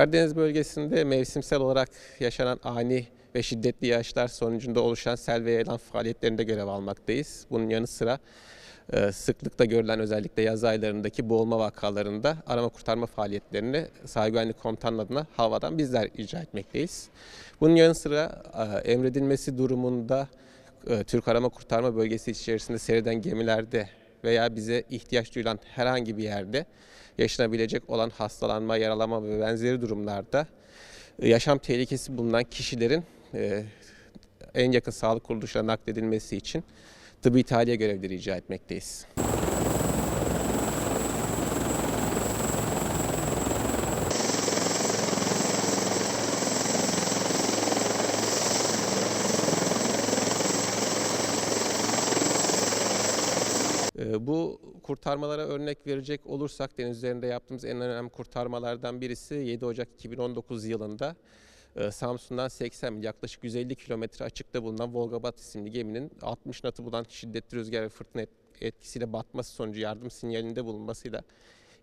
Karadeniz bölgesinde mevsimsel olarak yaşanan ani ve şiddetli yağışlar sonucunda oluşan sel ve yayılan faaliyetlerinde görev almaktayız. Bunun yanı sıra e, sıklıkla görülen özellikle yaz aylarındaki boğulma vakalarında arama kurtarma faaliyetlerini sahil güvenlik komutanının adına havadan bizler icra etmekteyiz. Bunun yanı sıra e, emredilmesi durumunda e, Türk Arama Kurtarma Bölgesi içerisinde seyreden gemilerde veya bize ihtiyaç duyulan herhangi bir yerde yaşanabilecek olan hastalanma, yaralama ve benzeri durumlarda e, yaşam tehlikesi bulunan kişilerin e, en yakın sağlık kuruluşlarına nakledilmesi için tıbbi tahliye görevleri icra etmekteyiz. Bu kurtarmalara örnek verecek olursak deniz üzerinde yaptığımız en önemli kurtarmalardan birisi 7 Ocak 2019 yılında e, Samsun'dan 80 mil yaklaşık 150 kilometre açıkta bulunan Volgabat isimli geminin 60 natı bulan şiddetli rüzgar ve fırtına et- etkisiyle batması sonucu yardım sinyalinde bulunmasıyla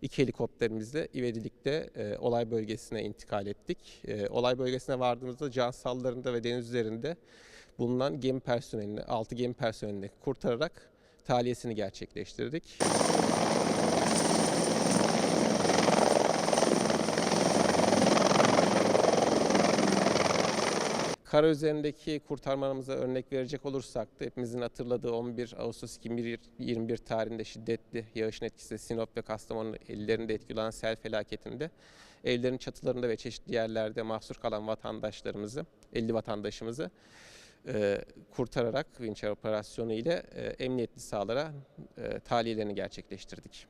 iki helikopterimizle ivedilikte e, olay bölgesine intikal ettik. E, olay bölgesine vardığımızda can sallarında ve deniz üzerinde bulunan gemi personelini, 6 gemi personelini kurtararak tahliyesini gerçekleştirdik. Kara üzerindeki kurtarmalarımıza örnek verecek olursak da hepimizin hatırladığı 11 Ağustos 2021 tarihinde şiddetli yağışın etkisiyle Sinop ve Kastamonu illerinde etkili olan sel felaketinde evlerin çatılarında ve çeşitli yerlerde mahsur kalan vatandaşlarımızı, 50 vatandaşımızı e, kurtararak vinç operasyonu ile e, emniyetli sahalara e, tahliyelerini gerçekleştirdik.